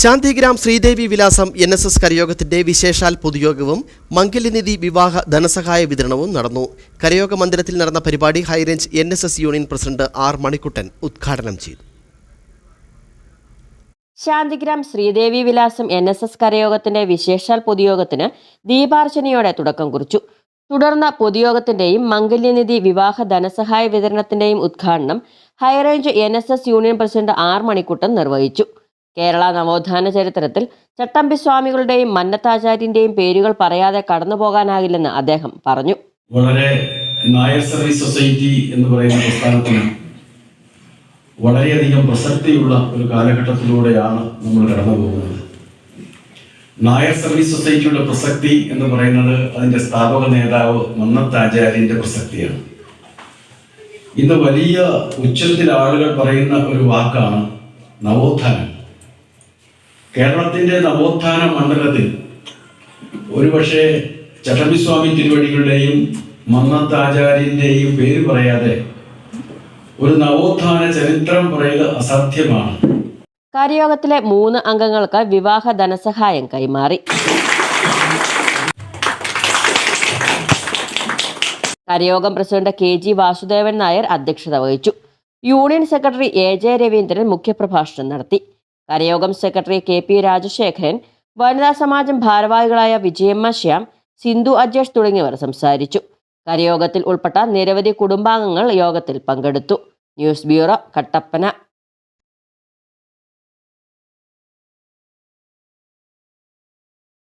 ശാന്തിഗ്രാം ശ്രീദേവി വിലാസം N S S കരയോഗത്തിന്റെ വിശേഷാൽ പൊതുയോഗവും മംഗല്യനിധി വിവാഹ ധനസഹായ വിതരണവും നടന്നു. കരയോഗ മന്ദിരത്തിൽ നടന്ന പരിപാടി High Range N S S union president R Manikuttan ഉദ്ഘാടനം ചെയ്തു. ശാന്തിഗ്രാം ശ്രീദേവി വിലാസം എൻ എസ് എസ് കരയോഗത്തിന്റെ വിശേഷാൽ പൊതുയോഗത്തിന് ദീപാർച്ചനയോടെ തുടക്കം കുറിച്ചു. തുടർന്ന് പൊതുയോഗത്തിന്റെയും മംഗല്യനിധി വിവാഹ ധനസഹായ വിതരണത്തിന്റെയും ഉദ്ഘാടനം High Range N S S union president R Manikuttan നിർവഹിച്ചു. കേരള നവോത്ഥാന ചരിത്രത്തിൽ ചട്ടമ്പി സ്വാമികളുടെയും മന്നത്താചാര്യന്റെയും പേരുകൾ പറയാതെ കടന്നു പോകാനാകില്ലെന്ന് അദ്ദേഹം പറഞ്ഞു. വളരെ നായർ സർവീസ് സൊസൈറ്റി എന്ന് പറയുന്ന പ്രസ്ഥാനത്തിന് വളരെയധികം പ്രസക്തിയുള്ള ഒരു കാലഘട്ടത്തിലൂടെയാണ് നമ്മൾ കടന്നു പോകുന്നത്. നായർ സർവീസ് സൊസൈറ്റിയുടെ പ്രസക്തി എന്ന് പറയുന്നത് അതിന്റെ സ്ഥാപക നേതാവ് മന്നത്താചാര്യന്റെ പ്രസക്തിയാണ്. ഇന്ന് വലിയ ഉച്ചത്തിൽ ആളുകൾ പറയുന്ന ഒരു വാക്കാണ് നവോത്ഥാനം. കേരളത്തിന്റെ നവോത്ഥാന മണ്ഡലത്തിൽ ഒരുപക്ഷെ ചട്ടമ്പിസ്വാമി തിരുവടികളുടെയും മന്നത്താചാര്യന്റെയും പേര് പറയാതെ ഒരു നവോത്ഥാന ചരിത്രം പറയുക അസാധ്യമാണ്. കാര്യയോഗത്തിലെ മൂന്ന് അംഗങ്ങൾക്ക് വിവാഹ ധനസഹായം കൈമാറി. കരയോഗം president K G Vasudevan Nair അധ്യക്ഷത വഹിച്ചു. Union secretary A J Raveendran മുഖ്യപ്രഭാഷണം നടത്തി. കരയോഗം സെക്രട്ടറി കെ പി രാജശേഖരൻ വനിതാ സമാജം ഭാരവാഹികളായ വിജയമ്മ ശ്യാം സിന്ധു അജേഷ് തുടങ്ങിയവർ സംസാരിച്ചു. കരയോഗത്തിൽ ഉൾപ്പെട്ട നിരവധി കുടുംബാംഗങ്ങൾ യോഗത്തിൽ പങ്കെടുത്തു. News bureau Kattappana.